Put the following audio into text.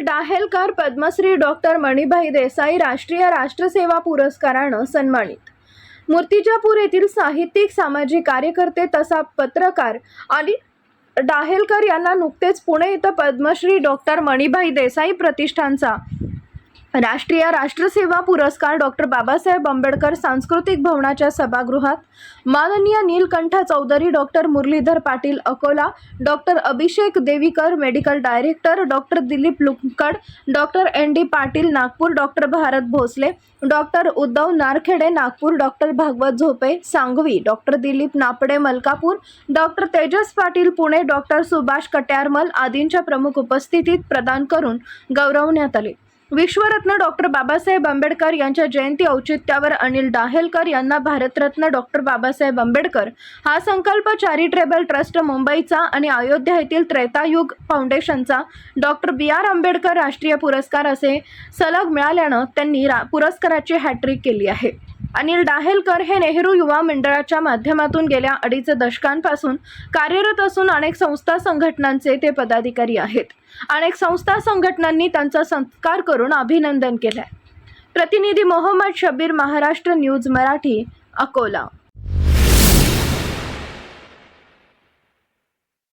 डाहेलकर Padmashri doctor Manibhai Desai राष्ट्रीय राष्ट्रसेवा पुरस्कारानं सन्मानित. मूर्तिजापूर येथील साहित्यिक सामाजिक कार्यकर्ते तसा पत्रकार आणि डाहेलकर यांना नुकतेच पुणे इथं पद्मश्री डॉक्टर मणिभाई देसाई प्रतिष्ठानचा राष्ट्रीय राष्ट्रसेवा पुरस्कार डॉक्टर बाबासाहेब आंबेडकर सांस्कृतिक भवनाच्या सभागृहात माननीय Neelkanth Chaudhari doctor Murlidhar Patil Akola doctor Abhishek Devikar medical director doctor Dilip Lukkad doctor N. D. Patil Nagpur doctor Bharat Bhosale doctor Uddhav Narkhede Nagpur doctor Bhagwat Zope Sangvi doctor Dilip Napade Malkapur doctor Tejas Patil Pune doctor Subhash Katyarmal आदींच्या प्रमुख उपस्थितीत प्रदान करून गौरवण्यात आले. विश्वरत्न doctor Babasaheb Ambedkar यांच्या जयंती औचित्यावर अनिल डाहेलकर यांना Bharat Ratna doctor Babasaheb Ambedkar हा संकल्प चॅरिटेबल ट्रस्ट मुंबईचा आणि अयोध्या येथील त्रेतायुग फाउंडेशनचा डॉक्टर बी आर आंबेडकर राष्ट्रीय पुरस्कार असे सलग मिळाल्यानं त्यांनी रा पुरस्काराची हॅट्रिक केली आहे. अनिल डाहेलकर हे नेहरू युवा मंडळाच्या माध्यमातून गेल्या अडीच दशकांपासून कार्यरत असून अनेक संस्था संघटनांचे ते पदाधिकारी आहेत. अनेक संस्था संघटनांनी त्यांचा सत्कार करून अभिनंदन केलंय. प्रतिनिधी मोहम्मद शबीर महाराष्ट्र न्यूज मराठी अकोला.